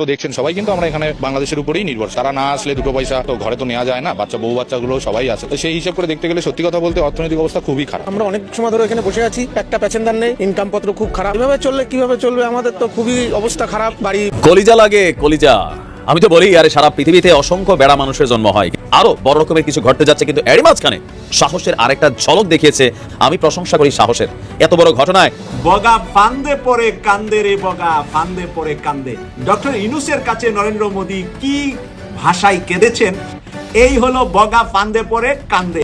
তো দেখছেন সবাই কিন্তু আমরা এখানে বাংলাদেশের উপরেই নির্ভর তারা না আসলে দুটো পয়সা তো ঘরে তো নেওয়া যায় না বাচ্চা বউ বাচ্চাগুলো সবাই আছে। তো সেই হিসাব করে দেখতে গেলে সত্যি কথা বলতে অর্থনৈতিক অবস্থা খুবই খারাপ। আমরা অনেক সময় ধরে এখানে বসে আছি একটা প্যাসেঞ্জার নেই ইনকাম পত্র খুব খারাপ। এভাবে চললে কীভাবে চলবে? আমাদের তো খুবই অবস্থা খারাপ বাড়ি কলিজা লাগে কলিজা। আমি তো বলি আরে সারা পৃথিবীতে অসংখ্য বেড়া মানুষের জন্ম হয়। আরও বড় রকমের কিছু ঘটতে যাচ্ছে কিন্তু এরই মাঝখানে সাহসের আরেকটা ঝলক দেখিয়েছে আমি প্রশংসা করি সাহসের। এত বড় ঘটনায় বগা ফান্দে পরে কান্দে রে বগা ফান্দে পরে কান্দে। ডক্টর ইনুসের কাছে নরেন্দ্র মোদী কি ভাষায় কেঁদেছেন? এই হলো বগা ফান্দে পরে কান্দে।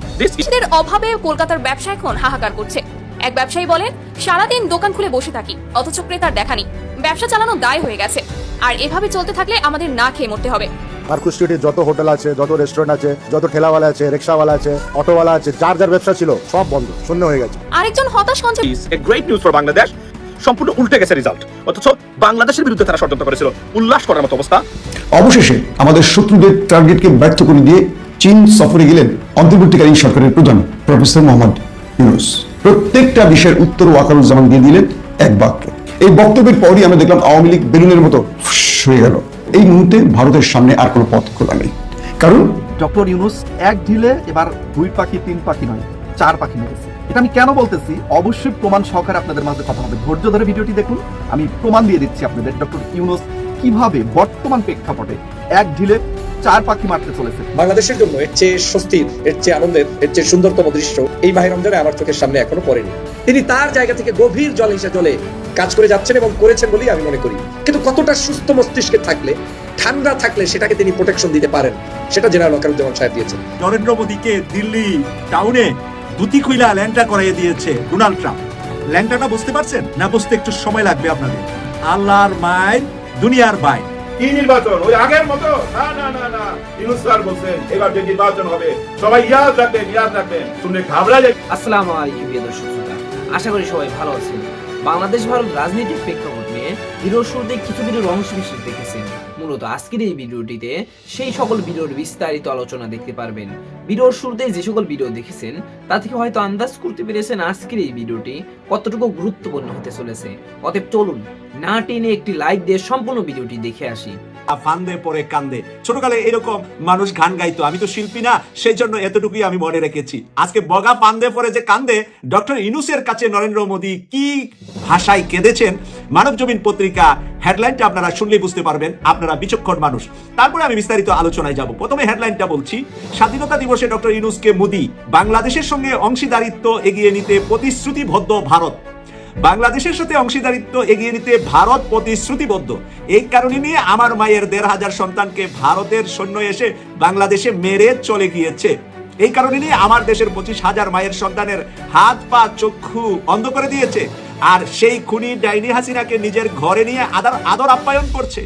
অভাবে কলকাতার ব্যবসা এখন হাহাকার করছে। এক ব্যবসায়ী বলেন সারাদিন দোকান খুলে বসে থাকি অথচ ক্রেতার দেখা নেই। ব্যবসা চালানো দায় হয়ে গেছে। আর এভাবে চলতে থাকলে আমাদের না খেয়ে মরতে হবে। মার্কুস স্ট্রিটে যত হোটেল আছে যত রেস্টুরেন্ট আছে যত ঠেলাওয়ালা আছে রিক্সাওয়ালা আছে অটোওয়ালা আছে যার যার ব্যবসা ছিল সব বন্ধ শূন্য হয়ে গেছে। আরেকজন হতাশ কঞ্চে great news for বাংলাদেশ সম্পূর্ণ উল্টে গেছে রেজাল্ট অথচ বাংলাদেশের বিরুদ্ধে তারা ষড়যন্ত্র করেছিল। উল্লাস করার মতো অবস্থা। অবশেষে আমাদের শত্রুদের টার্গেটকে ব্যর্থ করে দিয়ে চীন সফরে গেলেন অন্তর্বর্তীকালীন সরকারের প্রধান প্রফেসর মোহাম্মদ ইউনুস। প্রত্যেকটা বিষয়ের উত্তর ওয়াকারুজ্জামান দিয়ে দিলেন এক বাক্যে। এই বক্তব্যের পরই আমরা দেখলাম আওয়ামী লীগ বেলুনের মতো হয়ে গেল। এই মুহূর্তে ভারতের সামনে আর কোনো পথ খোলা নেই। কারণ? ডক্টর ইউনুস এক ঢিলে, এবার দুই পাখি, তিন পাখি নয়, চার পাখি মেরেছে এটা আমি কেন বলতেছি? অবশ্যই প্রমাণ সহকারে আপনাদের মাঝে কথা হবে। ধৈর্য ধরে ভিডিওটি দেখুন। আমি প্রমাণ দিয়ে দিচ্ছি আপনাদের, ডক্টর ইউনুস কীভাবে বর্তমান প্রেক্ষাপটে এক ঢিলে চার পাখি মারতে চলেছে। বাংলাদেশের জন্য এর চেয়ে স্বস্তির এর চেয়ে আনন্দের এর চেয়ে সুন্দরতম দৃশ্য এই মাহের রমজানে আমার চোখের সামনে এখনও পড়েনি। তিনি তার জায়গা থেকে গভীর জল হিসেবে জলে কাজ করে যাচ্ছেন এবং করেছেন বলেই আমি মনে করি। কিন্তু কতটা সুস্থ মস্তিষ্কে থাকলে ঠান্ডা থাকলে সেটাকে তিনি প্রোটেকশন দিতে পারেন সেটা জেনারেল ওয়াকারুজ্জামান সাহেব দিয়েছেন। নরেন্দ্র মোদীকে দিল্লি টাউনে দুটি খুইলা ল্যাংটা করাইয়ে দিয়েছে ডোনাল্ড ট্রাম্প। ল্যাংটাটা বুঝতে পারছেন? না বুঝতে একটু সময় লাগবে আপনাদের। আল্লাহর মায়ের দুনিয়ার বাই। কি নির্বাচন? ওই আগের মতো? না না না না। ইউনুস স্যার বলছেন, এবার যে নির্বাচন হবে, সবাই ইয়াদ রাখবেন ইয়াদ রাখবেন। শুনে ঘাবড়া যায় আসসালামু আলাইকুম প্রিয় দর্শক আশা করি সবাই ভালো আছেন। বাংলাদেশ ভারত রাজনৈতিক প্রেক্ষাপট নিয়ে হিরো শুরুতে কিছু কিছু অংশ বিশেষ দেখেছেন। মূলত আজকের এই ভিডিওটিতে সেই সকল ভিডিওর বিস্তারিত আলোচনা দেখতে পারবেন। ভিডিওর শুরুতে যে সকল ভিডিও দেখেছেন, তা থেকে হয়তো আন্দাজ করতে পেরেছেন আজকের এই ভিডিওটি কতটুকু গুরুত্বপূর্ণ হতে চলেছে। অতএব চলুন না টেনে একটি লাইক দিয়ে সম্পূর্ণ ভিডিওটি দেখে আসি। ফান্দে পরে কান্দে। ছোটকালে এরকম মানুষ গান গাইতো। আমি তো শিল্পী না, সেই জন্য এতটুকুই আমি মনে রেখেছি। আজকে বগা ফান্দে পরে যে কান্দে, ডক্টর ইনুসের কাছে নরেন্দ্র মোদী কি ভাষায় কেঁদেছেন মানব জমিন পত্রিকা হেডলাইনটা আপনারা শুনলেই বুঝতে পারবেন, আপনারা বিচক্ষণ মানুষ। তারপরে আমি বিস্তারিত আলোচনায় যাব। প্রথমে হেডলাইনটা বলছি, স্বাধীনতা দিবসে ডক্টর ইনুসকে মোদী বাংলাদেশের সঙ্গে অংশীদারিত্ব এগিয়ে নিতে প্রতিশ্রুতিবদ্ধ ভারত। বাংলাদেশের সাথে অংশীদারিত্ব এগিয়ে নিতে ভারত প্রতিশ্রুতিবদ্ধ। এই কারণে নিয়ে আমার মায়ের দেড় হাজার সন্তানকে ভারতের সৈন্য এসে বাংলাদেশে মেরে চলে গিয়েছে। এই কারণে নিয়ে আমার দেশের পঁচিশ হাজার মায়ের সন্তানের হাত, পা, চক্ষু অন্ধ করে দিয়েছে। আর সেই খুনি ডাইনি হাসিনাকে নিজের ঘরে নিয়ে আদার আদর আপ্যায়ন করছে।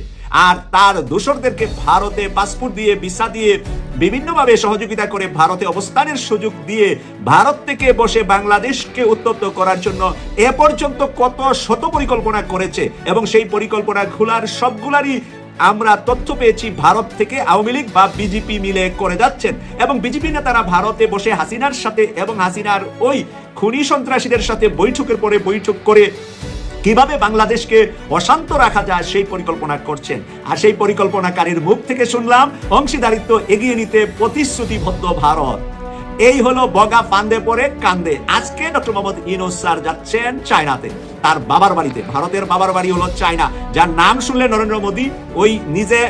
আর তার দোসরদেরকে ভারতে পাসপোর্ট দিয়ে, ভিসা দিয়ে বিভিন্নভাবে সহযোগিতা করে ভারতে অবস্থানের সুযোগ দিয়ে ভারত থেকে বসে বাংলাদেশকে উত্তপ্ত করার জন্য এ পর্যন্ত কত শত পরিকল্পনা করেছে এবং সেই পরিকল্পনা খোলার সবগুলারই আমরা তথ্য পেয়েছি ভারত থেকে আওয়ামী লীগ বা বিজেপি মিলে করে যাচ্ছেন। এবং বিজেপি নেতারা ভারতে বসে হাসিনার সাথে এবং হাসিনার ওই খুনি সন্ত্রাসীদের সাথে বৈঠকের পরে বৈঠক করে কীভাবে বাংলাদেশকে অশান্ত রাখা যায় সেই পরিকল্পনা করছেন। আর সেই পরিকল্পনাকারীর মুখ থেকে শুনলাম, অংশীদারিত্ব এগিয়ে নিতে প্রতিশ্রুতিবদ্ধ ভারত। এই হলো বগা ফান্দে পরে কান্দে। আজকে ডক্টর মোহাম্মদ ইনোস স্যার যাচ্ছেন চায়নাতে। তার বাবার বাড়িতে। ভারতের বাবার বাড়ি হলো চায়না। যার নাম শুনলে নরেন্দ্র মোদী ওই নিজে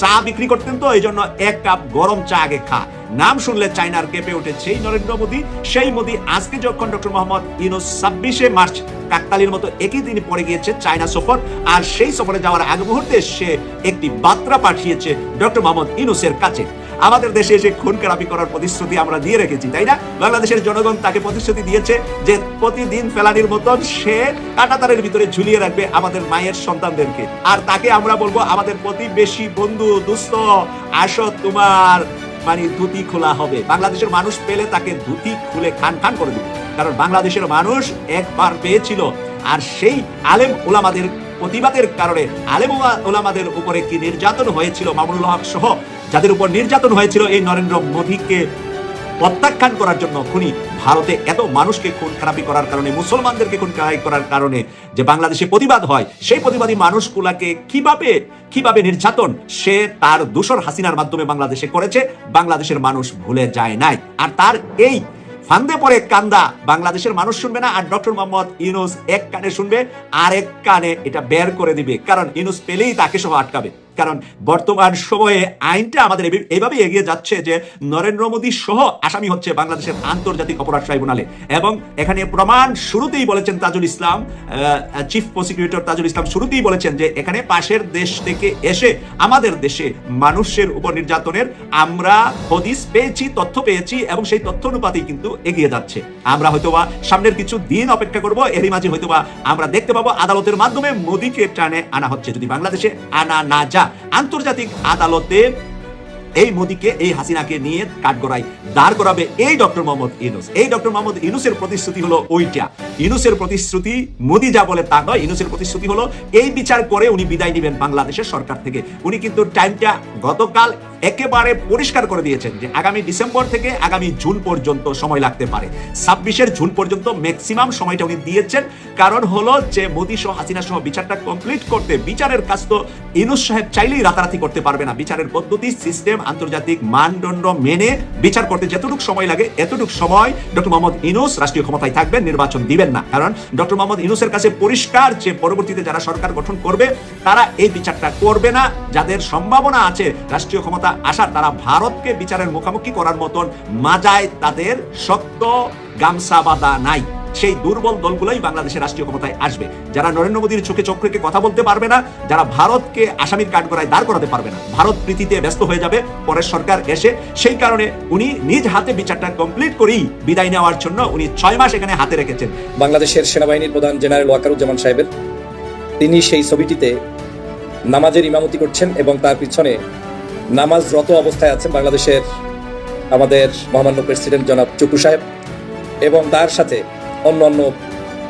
চা বিক্রি করতেন তো এই জন্য এক কাপ গরম চা আগে খা। নাম শুনলে চায়নার কেঁপে ওঠে সেই নরেন্দ্র মোদী। সেই মোদী আজকে যখন ডক্টর মোহাম্মদ ইউনুস ছাব্বিশে মার্চ কাকতালির মতো একই দিন পরে গিয়েছে চায়না সফর, আর সেই সফরে যাওয়ার আগ মুহূর্তে সে একটি বার্তা পাঠিয়েছে ডক্টর মোহাম্মদ ইউনুসের কাছে। আমাদের দেশে এসে খুন খারাপি করার প্রতিশ্রুতি আমরা দিয়ে রেখেছি, তাই না? বাংলাদেশের জনগণ তাকে প্রতিশ্রুতি দিয়েছে যে প্রতিদিন ফেলানির মতন সে কাটাতারের ভিতরে ঝুলিয়ে রাখবে আমাদের মায়ের সন্তানদেরকে। আর তাকে আমরা বলব আমাদের প্রতিবেশী বন্ধু, দুস্থ আসো তোমার মানে ধুতি খোলা হবে। বাংলাদেশের মানুষ পেলে তাকে ধুতি খুলে খান খান করে দিবে। কারণ বাংলাদেশের মানুষ একবার পেয়েছিল। আর সেই আলেম ওলামাদের প্রতিবাদের কারণে আলেম ওলা- ওলামাদের উপরে কি নির্যাতন হয়েছিল মামুনুল হক সহ যাদের উপর নির্যাতন হয়েছিল এই নরেন্দ্র মোদীকে প্রত্যাখ্যান করার জন্য, খুনি ভারতে এত মানুষকে খুন খারাপি করার কারণে, মুসলমানদেরকে খুন খারাপি করার কারণে যে বাংলাদেশে প্রতিবাদ হয়, সেই প্রতিবাদী মানুষগুলাকে কীভাবে কীভাবে নির্যাতন, সে তার দূষর হাসিনার মাধ্যমে বাংলাদেশে করেছে, বাংলাদেশের মানুষ ভুলে যায় নাই। আর তার এই ফান্দে পরে কান্দা, বাংলাদেশের মানুষ শুনবে না, আর ডক্টর মোহাম্মদ ইউনুস এক কানে শুনবে, আর এক কানে এটা বের করে দিবে। কারণ ইউনুস পেলেই তাকে সহ আটকাবে। কারণ বর্তমান সময়ে আইনটা আমাদের এভাবে- এগিয়ে যাচ্ছে যে নরেন্দ্র মোদী সহ আসামি হচ্ছে বাংলাদেশের আন্তর্জাতিক অপরাধ ট্রাইব্যুনালে। এবং এখানে প্রমাণ শুরুতেই বলেছেন তাজুল ইসলাম চিফ প্রসিকিউটর তাজুল ইসলাম শুরুতেই বলেছেন যে এখানে পাশের দেশ থেকে এসে আমাদের দেশে মানুষের উপর নির্যাতনের আমরা হদিস পেয়েছি, তথ্য পেয়েছি এবং সেই তথ্য অনুপাতেই কিন্তু এগিয়ে যাচ্ছে। আমরা হয়তোবা সামনের কিছু দিন অপেক্ষা করব, এরই মাঝে হয়তোবা আমরা দেখতে পাবো আদালতের মাধ্যমে মোদীকে টানে আনা হচ্ছে। যদি বাংলাদেশে আনা না যা আন্তর্জাতিক আদালতে এই মোদীকে, এই হাসিনাকে নিয়ে কাঠগড়ায় দাঁড় করাবে এই ডক্টর মোহাম্মদ ইনুস এই ডক্টর মোহাম্মদ ইনুসের প্রতিশ্রুতি হলো ওইটা ইনুসের প্রতিশ্রুতি মোদী যা বলে তা নয় ইনুসের প্রতিশ্রুতি হলো এই বিচার করে উনি বিদায় নেবেন বাংলাদেশের সরকার থেকে। উনি কিন্তু টাইমটা গতকাল একেবারে পরিষ্কার করে দিয়েছেন যে আগামী ডিসেম্বর থেকে আগামী জুন পর্যন্ত সময় লাগতে পারে। ছাব্বিশের জুন পর্যন্ত ম্যাক্সিমাম সময়টা উনি দিয়েছেন। কারণ হলো যে মোদী সহ হাসিনা সহ বিচারটা কমপ্লিট করতে বিচারের কাজ তো ইনুস সাহেব চাইলেই রাতারাতি করতে পারবে না। বিচারের পদ্ধতি সিস্টেম আন্তর্জাতিক মানদণ্ড মেনে বিচার করতে যতটুকু সময় লাগে, এতটুকু সময় ডক্টর মোহাম্মদ ইনুস রাষ্ট্রীয় ক্ষমতায় থাকবেন, নির্বাচন দিবেন না। কারণ ডক্টর মোহাম্মদ ইনুসের কাছে পরিষ্কার যে পরবর্তীতে যারা সরকার গঠন করবে, তারা এই বিচারটা করবে না। যাদের সম্ভাবনা আছে রাষ্ট্রীয় ক্ষমতা আসার, তারা ভারতকে বিচারের মুখোমুখি করার মতন মাজায় তাদের শক্ত গামছা বাঁধা নাই। সেই দুর্বল দলগুলোই বাংলাদেশের রাষ্ট্রীয় ক্ষমতায় আসবে। যারা নরেন্দ্র মোদীর চোখে রেখে কথা বলতে পারবে না, যারা ভারতকে আসামির কাঠগড়ায় দাঁড় করাতে পারবে না। ভারত প্রীতিতে ব্যস্ত হয়ে যাবে, পরের সরকার এসে সেই কারণে উনি নিজ হাতে বিচারটা কমপ্লিট করেই বিদায় নেওয়ার জন্য উনি ছয় মাস এখানে হাতে রেখেছেন। বাংলাদেশের সেনাবাহিনীর প্রধান জেনারেল ওয়াকারুজ্জামান সাহেবের, তিনি সেই ছবিটিতে নামাজের ইমামতি করছেন এবং তার পিছনে নামাজরত অবস্থায় আছেন বাংলাদেশের আমাদের মহামান্য প্রেসিডেন্ট জনাব চুকু সাহেব এবং তার সাথে অন্য অন্য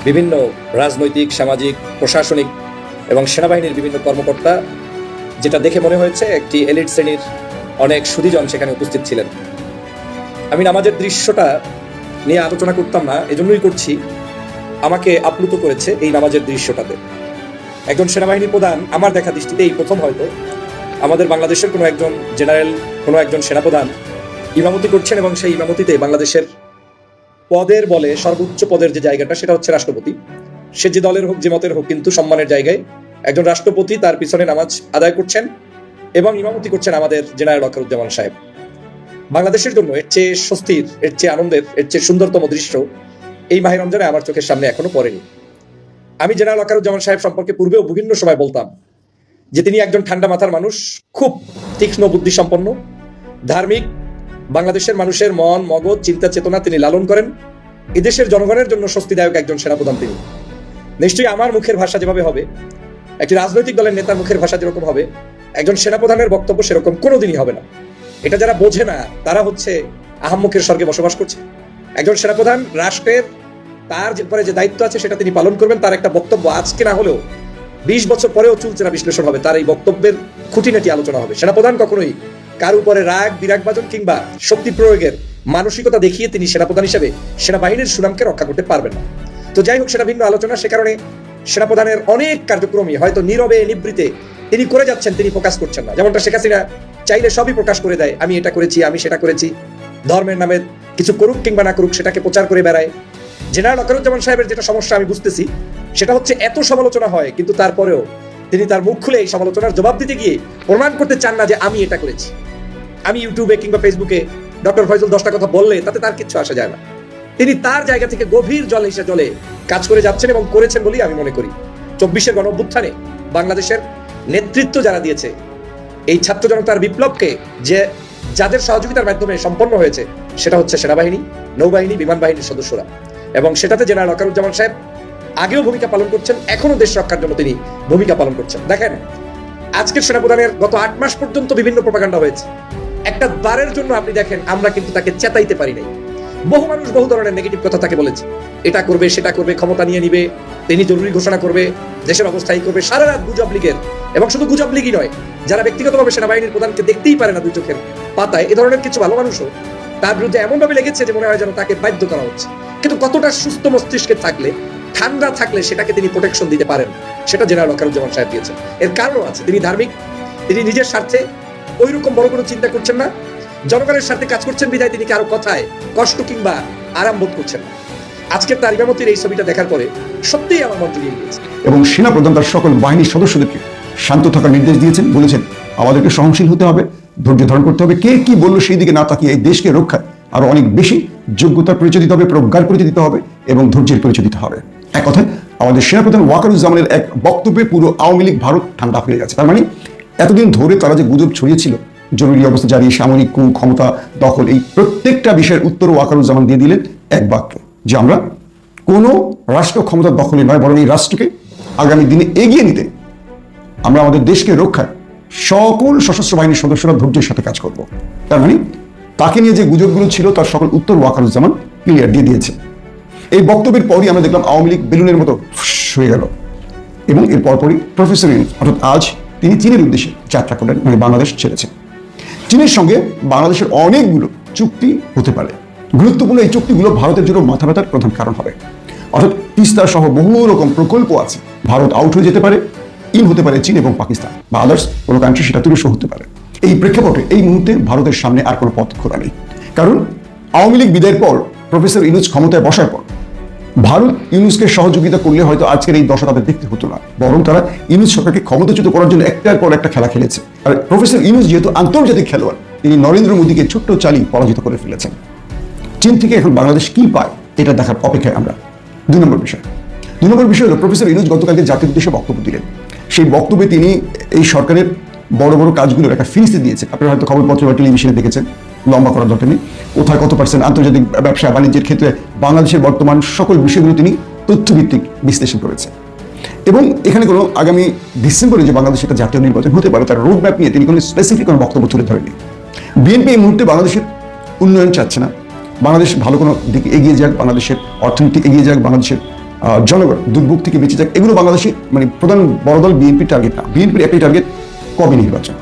বিভিন্ন রাজনৈতিক, সামাজিক, প্রশাসনিক এবং সেনাবাহিনীর বিভিন্ন কর্মকর্তা, যেটা দেখে মনে হয়েছে একটি এলিট শ্রেণির অনেক সুদীজন সেখানে উপস্থিত ছিলেন। আমি নামাজের দৃশ্যটা নিয়ে আলোচনা করতাম না, এজন্যই করছি। আমাকে আপ্লুত করেছে এই নামাজের দৃশ্যটাতে। একজন সেনাবাহিনী প্রধান, আমার দেখা দৃষ্টিতে এই প্রথম হয়তো। আমাদের বাংলাদেশের কোনো একজন জেনারেল, কোনো একজন সেনাপ্রধান ইমামতি করছেন এবং সেই ইমামতিতে বাংলাদেশের পদের বলে সর্বোচ্চ পদের যে জায়গাটা, সেটা হচ্ছে রাষ্ট্রপতি। সে যে দলের হোক, যে মতের হোক, কিন্তু সম্মানের জায়গায় একজন রাষ্ট্রপতি তার পিছনে নামাজ আদায় করছেন এবং ইমামতি করছেন আমাদের জেনারেল অকারুজ্জামান সাহেব। বাংলাদেশের জন্য এর চেয়ে স্বস্তির, এর চেয়ে আনন্দের, এর চেয়ে সুন্দরতম দৃশ্য এই মাহের রমজানে আমার চোখের সামনে এখনও পড়েনি। আমি জেনারেল অকারুজ্জামান সাহেব সম্পর্কে পূর্বেও বিভিন্ন সময় বলতাম যে তিনি একজন ঠান্ডা মাথার মানুষ, খুব তীক্ষ্ণ বুদ্ধি সম্পন্ন ধার্মিক, বাংলাদেশের মানুষের মন, মগজ, চিন্তা, চেতনা তিনি লালন করেন। এদেশের জনগণের জন্য স্বস্তিদায়ক একজন সেনাপ্রধান তিনি। নিশ্চয়ই আমার মুখের ভাষা যেভাবে হবে, একটি রাজনৈতিক দলের নেতার মুখের ভাষা যেরকম হবে, একজন সেনাপ্রধানের বক্তব্য সেরকম কোনোদিনই হবে না। এটা যারা বোঝে না, তারা হচ্ছে আহাম্মুখের স্বর্গে বসবাস করছে। একজন সেনাপ্রধান রাষ্ট্রের, তার যে উপরে যে দায়িত্ব আছে, সেটা তিনি পালন করবেন, তার একটা বক্তব্য আজকে না হলেও বিশ বছর পরেও চুলচেরা বিশ্লেষণ হবে। তার এই বক্তব্যের খুঁটিনাটি আলোচনা হবে। সেনাপ্রধান কখনোই কার উপরে রাগ বিরাগ বাজন কিংবা শক্তি প্রয়োগের মানসিকতা দেখিয়ে তিনি সেনাপ্রধান হিসেবে সেনাবাহিনীর সুনামকে রক্ষা করতে পারবেন না। তো যাই হোক, সেটা ভিন্ন আলোচনা। সে কারণে সেনাপ্রধানের অনেক কার্যক্রমই হয়তো নীরবে, নিবৃতে তিনি করে যাচ্ছেন, তিনি প্রকাশ করছেন না। যেমনটা শেখ হাসিনা চাইলে সবই প্রকাশ করে দেয়, আমি এটা করেছি, আমি সেটা করেছি, ধর্মের নামে কিছু করুক কিংবা না করুক, সেটাকে প্রচার করে বেড়ায়। জেনারেল অকারুজ্জামান সাহেবের যেটা সমস্যা আমি বুঝতেছি, সেটা হচ্ছে এত সমালোচনা হয়, কিন্তু তারপরেও তিনি তার মুখ খুলে এই সমালোচনার জবাব দিতে গিয়ে প্রমাণ করতে চান না যে আমি এটা করেছি। আমি ইউটিউবে কিংবা ফেসবুকে ডক্টর ফয়জুল দশটা কথা বললে তাতে তার কিচ্ছু আসা যায় না। তিনি তার জায়গা থেকে গভীর জল হিসেবে জলে কাজ করে যাচ্ছেন এবং করেছেন বলেই আমি মনে করি। চব্বিশের গণভ্যুত্থানে বাংলাদেশের নেতৃত্ব যারা দিয়েছে, এই ছাত্র জনতার বিপ্লবকে যে যাদের সহযোগিতার মাধ্যমে সম্পন্ন হয়েছে, সেটা হচ্ছে সেনাবাহিনী, নৌবাহিনী বিমান বাহিনীর সদস্যরা। এবং সেটাতে জেনারেল অকারুজ্জামান সাহেব আগেও ভূমিকা পালন করছেন এখনও দেশ রক্ষার জন্য তিনি ভূমিকা পালন করছেন। দেখেন, আজকের সেনাপ্রধানের গত আট মাস পর্যন্ত বিভিন্ন প্রপাগান্ডা হয়েছে। একটা বারের জন্য আপনি দেখেন, আমরা কিন্তু তাকে চেতাইতে পারি নাই। বহু মানুষ বহু ধরনের নেগেটিভ কথা তাকে বলেছে। এটা করবে, সেটা করবে, ক্ষমতা নিয়ে নিবে, তিনি জরুরি ঘোষণা করবে, দেশের অবস্থা করবে, সারা রাত গুজব লীগের। এবং শুধু গুজব লীগই নয়, যারা ব্যক্তিগতভাবে সেনাবাহিনীর প্রধানকে দেখতেই পারে না দুই চোখের পাতায়, এ ধরনের কিছু ভালো মানুষও তার বিরুদ্ধে এমনভাবে লেগেছে যে মনে হয় যেন তাকে বাধ্য করা হচ্ছে। কিন্তু কতটা সুস্থ মস্তিষ্কে থাকলে, ঠান্ডা থাকলে সেটাকে তিনি প্রোটেকশন দিতে পারেন? সেটা জেনারেল অকারুজ্জামান সাহেব দিয়েছেন। এর কারণও আছে, তিনি ধার্মিক, তিনি নিজের স্বার্থে ওই রকম বড় কোনো চিন্তা করছেন না। জনগণের স্বার্থে কাজ করছেন বিধায় তিনি কারও কথায় কষ্ট কিংবা আরাম বোধ করছেন না। আজকের তার ইমামতির এই ছবিটা দেখার পরে সত্যিই আমার মন জুড়িয়ে গিয়েছে। এবং সেনাপ্রধান তার সকল বাহিনীর সদস্যদেরকে শান্ত থাকার নির্দেশ দিয়েছেন, বলেছেন আমাদেরকে সহনশীল হতে হবে, ধৈর্য ধারণ করতে হবে। কে কি বলল সেই দিকে না তাকিয়ে এই দেশকে রক্ষায় আরও অনেক বেশি যোগ্যতার পরিচয় দিতে হবে, প্রজ্ঞার পরিচয় দিতে হবে এবং ধৈর্যের পরিচয় দিতে হবে। এক কথায়, আমাদের সেনাপ্রধান ওয়াকারুজ্জামানের এক বক্তব্যে পুরো আওয়ামী লীগ, ভারত ঠান্ডা হয়ে গেছে। তার মানে এতদিন ধরে তারা যে গুজব ছড়িয়েছিল, জরুরি অবস্থা জারি, সামরিক কু ক্ষমতা দখল, এই প্রত্যেকটা বিষয়ের উত্তর ওয়াকারুজ্জামান দিয়ে দিলেন এক বাক্যে, যে আমরা কোনো রাষ্ট্র ক্ষমতা দখলে নয়, বরং এই রাষ্ট্রকে আগামী দিনে এগিয়ে নিতে আমরা আমাদের দেশকে রক্ষায় সকল সশস্ত্র বাহিনীর সদস্যরা ধৈর্যের সাথে কাজ করব। তার মানে তাকে নিয়ে যে গুজবগুলো ছিল, তার সকল উত্তর ওয়াকারুজ্জামান ক্লিয়ার দিয়ে দিয়েছে। এই বক্তব্যের পরই আমরা দেখলাম আওয়ামী লীগ বেলুনের মতো হয়ে গেল। এবং এর পরপরই প্রফেসর অর্থাৎ আজ তিনি চীনের উদ্দেশ্যে যাত্রা করলেন মানে বাংলাদেশ ছেড়েছেন। চীনের সঙ্গে বাংলাদেশের অনেকগুলো চুক্তি হতে পারে। গুরুত্বপূর্ণ এই চুক্তিগুলো ভারতের জন্য মাথা ব্যথার প্রধান কারণ হবে। অর্থাৎ তিস্তা সহ বহু রকম প্রকল্প আছে। ভারত আউট হয়ে যেতে পারে ইন হতে পারে চীন এবং পাকিস্তান। বা আদার্স কোনো কান্ট্রি সেটা তুরস্ক হতে পারে। এই প্রেক্ষাপটে এই মুহূর্তে ভারতের সামনে আর কোনো পথ খোলা নেই। কারণ আওয়ামী লীগ বিদায়ের পর প্রফেসর ইনুজ ক্ষমতায় বসার পর ভারত ইউনুসকে সহযোগিতা করলে হয়তো আজকের এই দশা তাদের দেখতে হতো না। বরং তারা ইউনুস সরকারকে ক্ষমতাচ্যুত করার জন্য একটার পর একটা খেলা খেলেছে। আর প্রফেসর ইউনুস যেহেতু আন্তর্জাতিক খেলোয়াড়, তিনি নরেন্দ্র মোদীকে ছোট্ট চালি পরাজিত করে ফেলেছেন। চীন থেকে এখন বাংলাদেশ কি পায়, এটা দেখার অপেক্ষায় আমরা। দুই নম্বর বিষয়। দুই নম্বর বিষয় হলো, প্রফেসর ইনুজ গতকালকে জাতির উদ্দেশ্যে বক্তব্য দিলেন। সেই বক্তব্যে তিনি এই সরকারের বড় বড় কাজগুলোর একটা ফিরিস্তি দিয়েছে। আপনারা হয়তো খবরপত্র বা টেলিভিশনে দেখেছেন, লম্বা করার দরকার নেই। কোথায় কত পার্সেন্ট আন্তর্জাতিক ব্যবসা বাণিজ্যের ক্ষেত্রে বাংলাদেশের বর্তমান সকল বিষয়গুলো তিনি তথ্যভিত্তিক বিশ্লেষণ করেছেন। এবং এখানে কোনো আগামী ডিসেম্বরে যে বাংলাদেশে একটা জাতীয় নির্বাচন হতে পারে, তার রোড ম্যাপ নিয়ে তিনি কোনো স্পেসিফিক কোনো বক্তব্য তুলে ধরেনি বিএনপি এই মুহূর্তে বাংলাদেশের উন্নয়ন চাচ্ছে না। বাংলাদেশ ভালো কোনো দিকে এগিয়ে যাক, বাংলাদেশের অর্থনীতি এগিয়ে যাক, বাংলাদেশের জনগণ দুর্ভোগ থেকে বেঁচে যাক, এগুলো বাংলাদেশে মানে প্রধান বড় দল বিএনপির টার্গেট না। বিএনপির একটাই টার্গেট কবে নির্বাচন।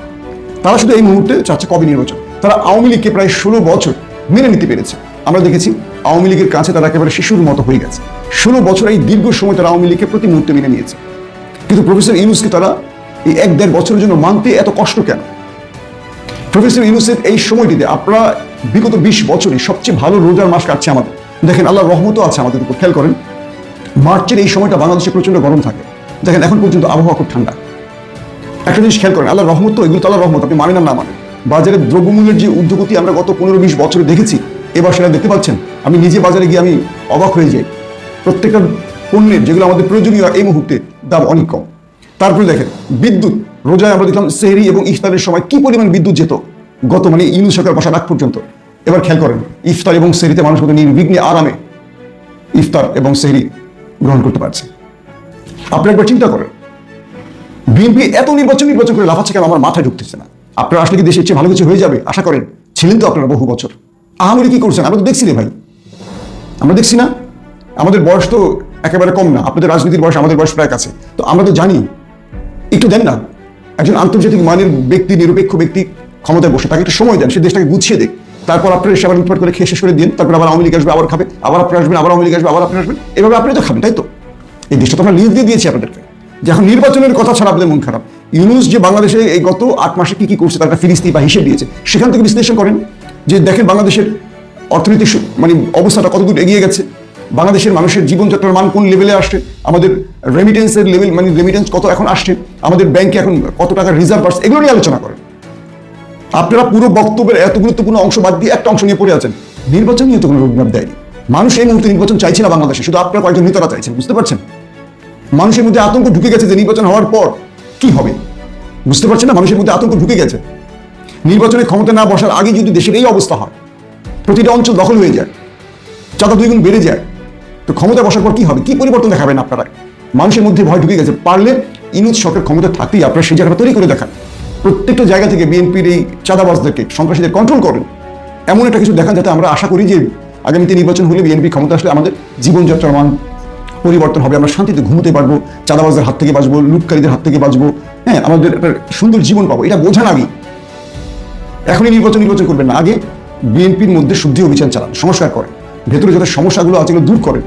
তারা শুধু এই মুহূর্তে চাচ্ছে কবে নির্বাচন। তারা আওয়ামী লীগকে প্রায় ষোলো বছর মেনে নিতে পেরেছে। আমরা দেখেছি আওয়ামী লীগের কাছে তারা একেবারে শিশুর মতো হয়ে গেছে। ষোলো বছর এই দীর্ঘ সময় তারা আওয়ামী লীগকে প্রতি মুহূর্তে মেনে নিয়েছে। কিন্তু প্রফেসর ইউনুসকে তারা এই এক দেড় বছরের জন্য মানতে এত কষ্ট কেন? প্রফেসর ইউনুসের এই সময়টিতে আপনারা বিগত বিশ বছরে সবচেয়ে ভালো রোজার মাস কাটছে আমাদের। দেখেন আল্লাহ রহমতও আছে আমাদের উপর। খেয়াল করেন, মার্চের এই সময়টা বাংলাদেশে প্রচণ্ড গরম থাকে। দেখেন, এখন পর্যন্ত আবহাওয়া খুব ঠান্ডা। একটা জিনিস খেয়াল করেন আল্লাহ রহমত তো এগুলো তো আল্লাহ রহমত, আপনি মানেন না মানেন। বাজারে দ্রব্যমূল্যের যে ঊর্ধ্বগতি আমরা গত পনেরো বিশ বছরে দেখেছি, এবার সেটা দেখতে পাচ্ছেন। আমি নিজে বাজারে গিয়ে আমি অবাক হয়ে যাই। প্রত্যেকটা পণ্যের যেগুলো আমাদের প্রয়োজনীয় এই মুহূর্তে দাম অনেক কম। তারপরে দেখেন, বিদ্যুৎ, রোজায় আমরা দেখলাম সেহরি এবং ইফতারের সময় কি পরিমাণ বিদ্যুৎ যেত? গত মানে ইউনুস সরকার বসার পর্যন্ত। এবার খেয়াল করেন, ইফতার এবং সেহরিতে মানুষ কত নির্বিঘ্নে আরামে ইফতার এবং সেহরি গ্রহণ করতে পারছে। আপনি একবার চিন্তা করেন বিএনপি এত নির্বাচন নির্বাচন করে লাফাচ্ছে কেন? আমার মাথায় ঢুকতেছে না। আপনারা আসলে কি দেশের চেয়ে ভালো কিছু হয়ে যাবে? আশা করেন। ছিলেন তো আপনারা বহু বছর। আহামরি কি করছেন? আমরা তো দেখছি রে ভাই। আমরা দেখছি না? আমাদের বয়স তো একেবারে কম না। আপনাদের রাজনীতির বয়স আমাদের বয়স প্রায় কাছে। তো আমরা তো জানি। একটু দেন না। একজন আন্তর্জাতিক মানের ব্যক্তি, নিরপেক্ষ ব্যক্তি ক্ষমতায় বসে, তাকে একটু সময় দেন। সে দেশটাকে গুছিয়ে দেখ। তারপর আপনার সেবার লুটপাট করে খেয়ে শেষ করে দিন তারপর আবার আওয়ামী লীগ আসবে, আবার খাবে। আবার আপনার আসবেন, আবার আওয়ামী লীগ আসবে, আবার আপনি আসবেন। এভাবে আপনি তো খাবেন, তাই তো? এই দেশটা তো আমরা লিজ দিয়ে দিয়েছি আপনাদেরকে। যে এখন নির্বাচনের কথা ছাড়া আপনাদের মন খারাপ। ইউনুস যে বাংলাদেশে এই গত আট মাসে কি কি করছে তার একটা ফিরিস্তি বা হিসেব দিয়েছে, সেখান থেকে বিশ্লেষণ করেন। যে দেখেন বাংলাদেশের অর্থনৈতিক সু- মানে অবস্থাটা কতদূর এগিয়ে গেছে। বাংলাদেশের মানুষের জীবনযাত্রার মান কোন লেভেলে আসছে? আমাদের রেমিটেন্সের লেভেল মানে রেমিটেন্স কত এখন আসছে? আমাদের ব্যাংকে এখন কত টাকা রিজার্ভ আসছে এগুলো নিয়ে আলোচনা করেন। আপনারা পুরো বক্তব্যের এত গুরুত্বপূর্ণ অংশ বাদ দিয়ে একটা অংশ নিয়ে পড়ে আছেন। নির্বাচন নিয়ে তো কোনো রোডম্যাপ দেয়নি। মানুষ এই মুহূর্তে নির্বাচন চাইছে না বাংলাদেশে, শুধু আপনারা কয়েকজন নেতারা চাইছেন, বুঝতে পারছেন? মানুষের মধ্যে আতঙ্ক ঢুকে গেছে যে নির্বাচন হওয়ার পর কি হবে? বুঝতে পারছেন না? মানুষের মধ্যে আতঙ্ক ঢুকে গেছে। নির্বাচনে ক্ষমতা না বসার আগে যদি দেশের এই অবস্থা হয়, প্রতিটা অঞ্চল দখল হয়ে যায়, চাঁদা দুই গুণ বেড়ে যায়, তো ক্ষমতা বসার পর কি হবে? কি পরিবর্তন দেখাবেন আপনারা? মানুষের মধ্যে ভয় ঢুকে গেছে। পারলে ইনুজ সরকার ক্ষমতা থাকতেই আপনারা সেই জায়গাটা তৈরি করে দেখান। প্রত্যেকটা জায়গা থেকে বিএনপির এই চাঁদাবাজদেরকে, সন্ত্রাসীদের কন্ট্রোল করেন। এমন একটা কিছু দেখান যাতে আমরা আশা করি যে আগামীতে নির্বাচন হলে বিএনপি ক্ষমতা আসলে আমাদের জীবনযাত্রার মান পরিবর্তন হবে আমরা শান্তিতে ঘুমোতে পারব চাঁদাবাজদের হাত থেকে বাঁচবো লুটকারীদের হাত থেকে বাঁচবো হ্যাঁ আমাদের একটা সুন্দর জীবন পাবো এটা বোঝান আগে। এখনই নির্বাচন নির্বাচন করবেন না আগে বিএনপির মধ্যে শুদ্ধি অভিযান চালান সংস্কার করেন ভেতরে যত সমস্যাগুলো আছে দূর করেন।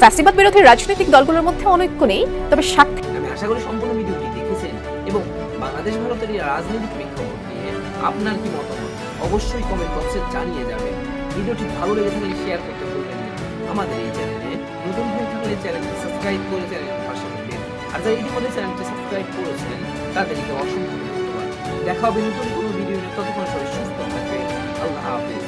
ফ্যাসিবাদ বিরোধী রাজনৈতিক দলগুলোর মধ্যে অনৈক্য নেই তবে স্বার্থে আমি আশা করি সম্পূর্ণ ভিডিওটি দেখেছেন এবং বাংলাদেশ ভারতের এই রাজনৈতিক প্রেক্ষাপট নিয়ে আপনার কি মতামত? অবশ্যই কমেন্ট বক্সে জানিয়ে যাবেন। ভিডিওটি ভালো লেগে থাকলে শেয়ার করতে ভুলবেন না। আমাদের এই চ্যানেলে নতুন থাকলে চ্যানেলটি সাবস্ক্রাইব করে চ্যানেলের পাশে থাকবেন। আর যারা ইতিমধ্যে চ্যানেলটি সাবস্ক্রাইব করেছেন, তাদেরকে অসংখ্য দেখা হবে নতুন কোনো ভিডিও নিয়ে। ততক্ষণ সবাই সুস্থ থাকবে আল্লাহ হাফিজ।